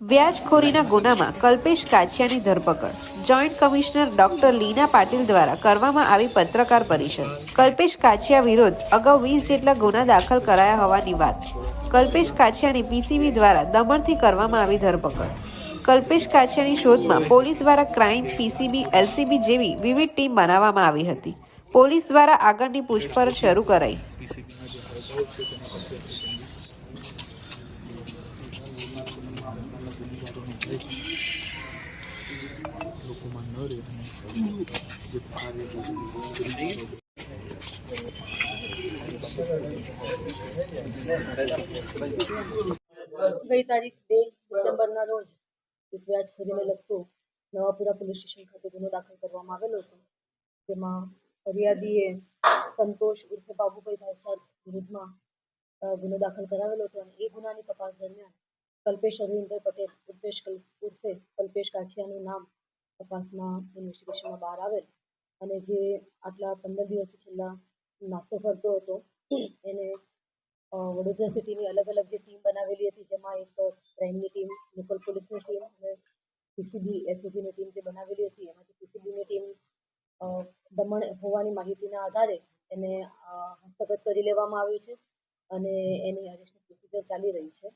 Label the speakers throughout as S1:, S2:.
S1: વ્યાજખોરીના ગુનામાં કલ્પેશ કાછિયાની ધરપકડ. Joint commissioner doctor Leena Patil દ્વારા કરવામાં આવી પત્રકાર પરિષદ. કલ્પેશ કાછિયા વિરુદ્ધ અગાઉ વીસ જેટલા ગુના દાખલ કરાયા હોવાની વાત. કલ્પેશ કાછિયાની પીસીબી દ્વારા દમણથી કરવામાં આવી ધરપકડ. કલ્પેશ કાછિયાની શોધમાં પોલીસ દ્વારા ક્રાઇમ, પીસીબી, એલસીબી જેવી વિવિધ ટીમ બનાવવામાં આવી હતી. પોલીસ દ્વારા આગળની પૂછપરછ શરૂ કરાઈ
S2: પીસીબીના જે હાવભાવ છે તેના પરથી આપણે સમજીશું નાના ગુનેગારોનો ભય લોકોમાં ન રહે અને જે કાર્ય છે તે
S3: ગઈ તારીખ બે ડિસેમ્બરના રોજ એક વ્યાજખોરીને લગતો નવાપુરા પોલીસ સ્ટેશન ખાતે ગુનો દાખલ કરવામાં આવેલો હતો જેમાં ફરિયાદીએ સંતોષ ઉર્ફે બાબુભાઈ ભાવસાર વિરુદ્ધમાં અ, ગુનો દાખલ કરાવેલો હતો અને એ ગુનાની તપાસ દરમિયાન કલ્પેશ અરવિંદર પટેલ, ઉર્ફેશ ઉર્ફે કલ્પેશ કાછિયાનું નામ તપાસમાં ઇન્વેસ્ટિગેશનમાં બહાર આવેલ. અને જે આટલા પંદર દિવસ છેલ્લા નાસ્તો ફરતો હતો, એને વડોદરા સિટીની અલગ અલગ જે ટીમ બનાવેલી હતી, જેમાં એક ક્રાઇમની ટીમ, લોકલ પોલીસની ટીમ અને પીસીબી એસઓજીની ટીમ જે બનાવેલી હતી, એમાંથી પીસીબીની ટીમ દમણ હોવાની માહિતીના આધારે એને હસ્તગત કરી લેવામાં આવ્યું છે અને એની અરેસ્ટની પ્રોસિજર ચાલી રહી છે.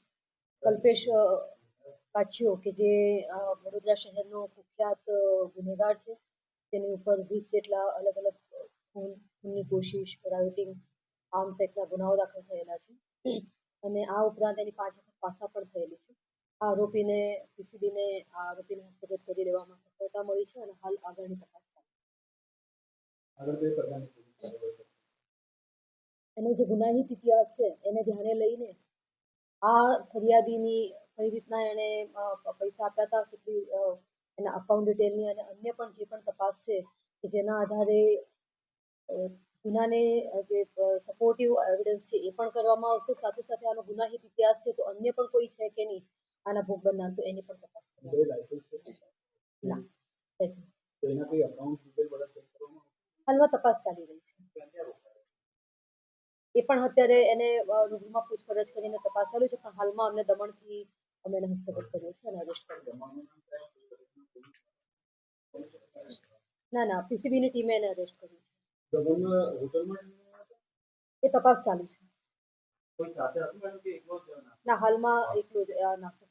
S3: કલ્પેશ પાછીઓ કે જે વડોદરા શહેરનો કુખ્યાત ગુનેગાર છે તેની ઉપર વીસ જેટલા અલગ અલગ ખૂન ખૂનની કોશિશ રાયોટિંગ આર્મ્સ એક્ટના ગુનાઓ દાખલ થયેલા છે. અને આ ઉપરાંત એની પાંચ વખત પાછા પણ થયેલી છે. આ આરોપીને પીસીબીને આ આરોપીને હસ્તગત કરી લેવામાં સફળતા મળી છે અને હાલ આગળની તપાસ ચાલુ એનો જે ગુનાહિત ઇતિહાસ છે એને ધ્યાને લઈને આ ફરિયાદીની કઈ રીતના એણે પૈસા આપ્યા હતા કેટલી એના અકાઉન્ટ ડિટેલની અને અન્ય પણ જે પણ તપાસ છે કે જેના આધારે ગુનાને જે સપોર્ટિવ એવિડન્સ છે એ પણ કરવામાં આવશે. સાથે સાથે આનો ગુનાહિત ઇતિહાસ છે તો અન્ય પણ કોઈ છે કે નહીં આના ભોગ બનનાર તો એની પણ તપાસ ના હાલમાં તપાસ ચાલી રહી છે. એ પણ અત્યારે એને રૂબરૂમાં પૂછપરછ કરીને તપાસ ચાલુ છે પણ હાલમાં અમને દમણથી અમે એને હસ્તગત કર્યો છે અને આદેશ કર્યો ના ના પીસીબીની ટીમે એને અરેસ્ટ કર્યો છે. એ તપાસ ચાલુ છે. ના હાલમાં એકલો જ નાસ્તો